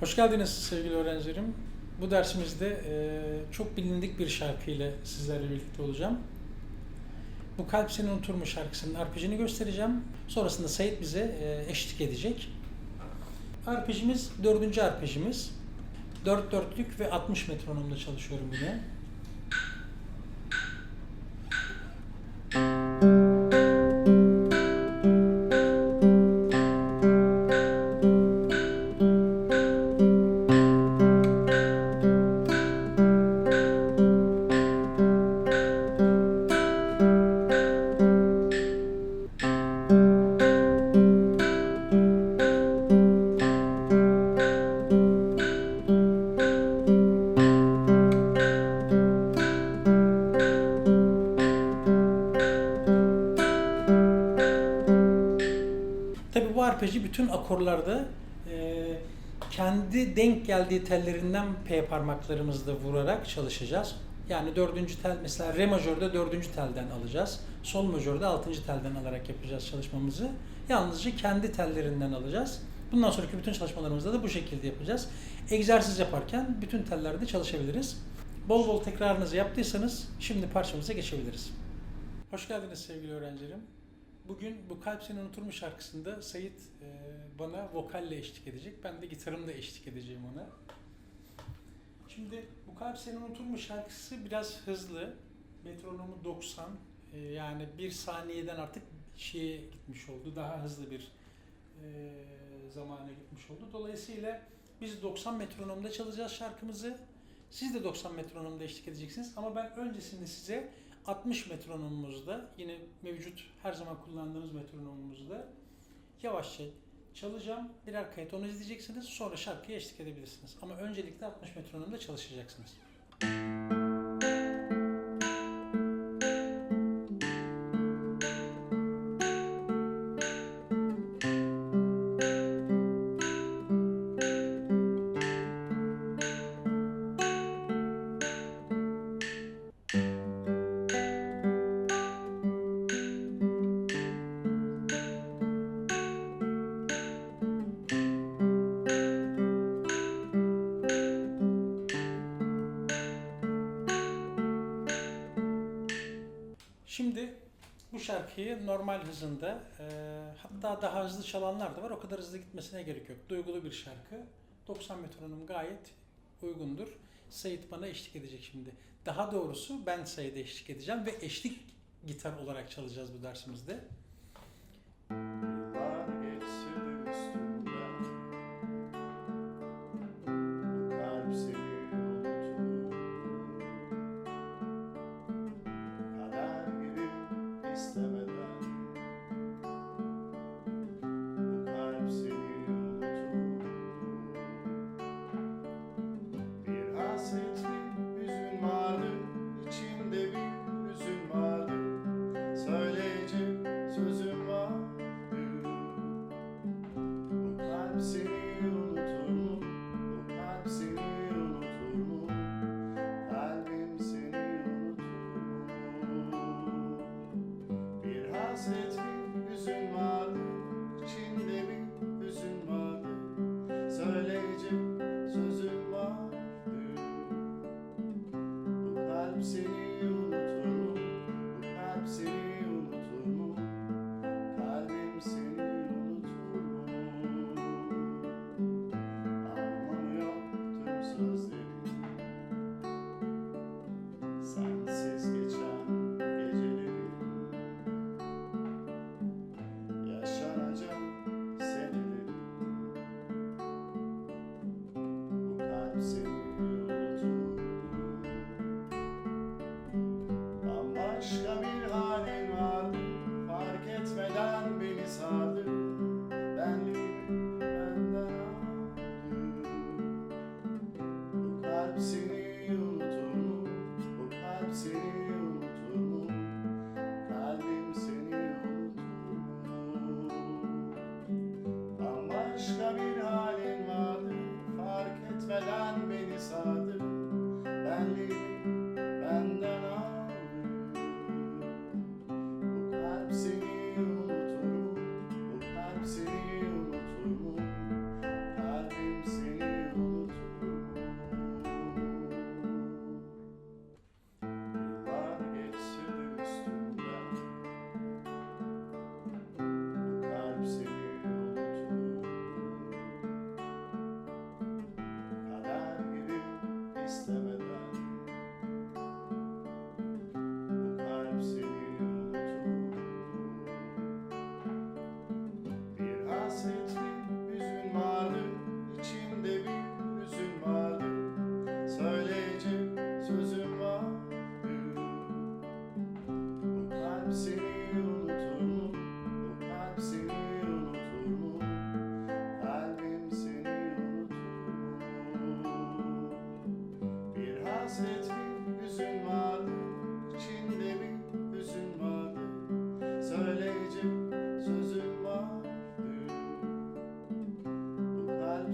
Hoş geldiniz sevgili öğrencilerim. Bu dersimizde e, çok bilindik bir şarkıyla sizlerle birlikte olacağım. Bu Kalp Seni Unutur mu şarkısının arpejini göstereceğim. Sonrasında Sait bize e, eşlik edecek. Arpejimiz dördüncü arpejimiz. Dört dörtlük ve 60 metronomda çalışıyorum yine. Arpeji bütün akorlarda e, kendi denk geldiği tellerinden P parmaklarımızla vurarak çalışacağız. Yani dördüncü tel mesela re majörde dördüncü telden alacağız. Sol majörde altıncı telden alarak yapacağız çalışmamızı. Yalnızca kendi tellerinden alacağız. Bundan sonraki bütün çalışmalarımızda da bu şekilde yapacağız. Egzersiz yaparken bütün tellerde çalışabiliriz. Bol bol tekrarınızı yaptıysanız şimdi parçamıza geçebiliriz. Hoş geldiniz sevgili öğrencilerim. Bugün bu Kalp Seni Unutur mu şarkısında Sayit e, bana vokalle eşlik edecek. Ben de gitarımla eşlik edeceğim ona. Şimdi bu Kalp Seni Unutur mu şarkısı biraz hızlı. Metronomu 90. E, yani bir saniyeden artık şeye gitmiş oldu. Daha hızlı bir e, zamana gitmiş oldu. Dolayısıyla biz 90 metronomda çalacağız şarkımızı. Siz de 90 metronomda eşlik edeceksiniz. Ama ben öncesinde size 60 metronomumuzda yine mevcut her zaman kullandığımız metronomumuzda yavaşça çalacağım. Birer kayıt onu izleyeceksiniz. Sonra şarkıya eşlik edebilirsiniz. Ama öncelikle 60 metronomda çalışacaksınız. Şimdi şarkıyı normal hızında e, hatta daha hızlı çalanlar da var. O kadar hızlı gitmesine gerek yok. Duygulu bir şarkı. 90 metronom gayet uygundur. Sait bana eşlik edecek şimdi. Daha doğrusu ben Sait'e eşlik edeceğim ve eşlik gitar olarak çalacağız bu dersimizde. Bir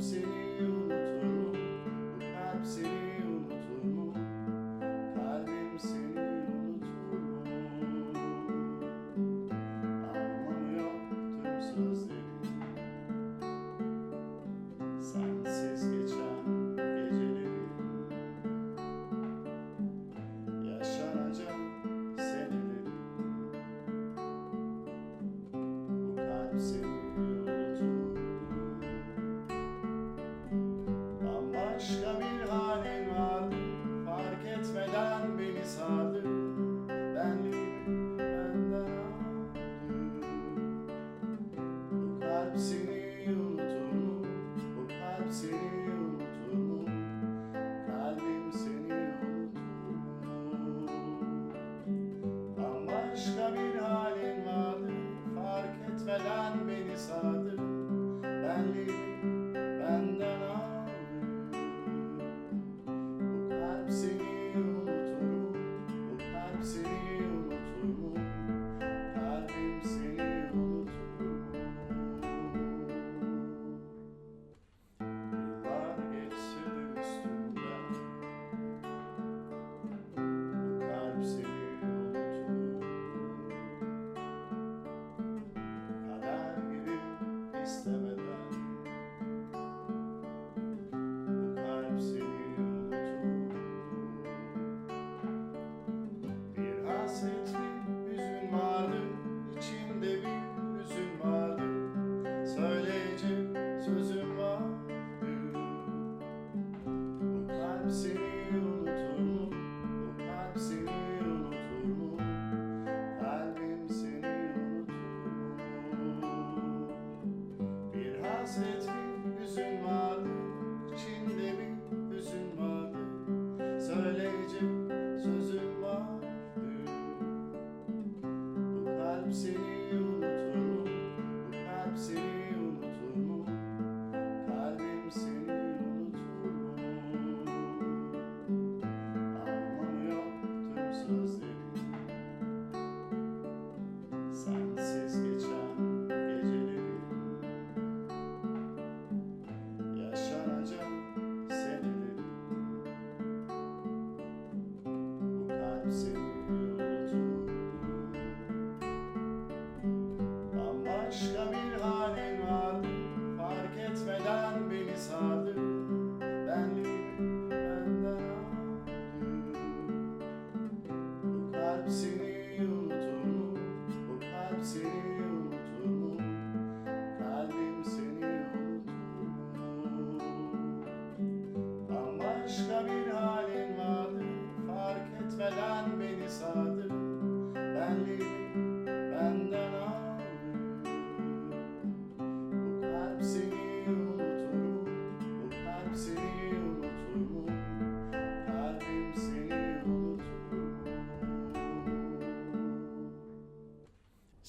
See. see. sensiz geçen geceleri. Yaşanacak seneleri. Bu kalp seni yolculuğu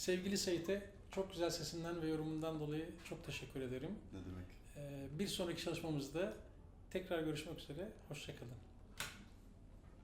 Sevgili Seyit'e çok güzel sesinden ve yorumundan dolayı çok teşekkür ederim. Ne demek. Ee, bir sonraki çalışmamızda tekrar görüşmek üzere. Hoşçakalın.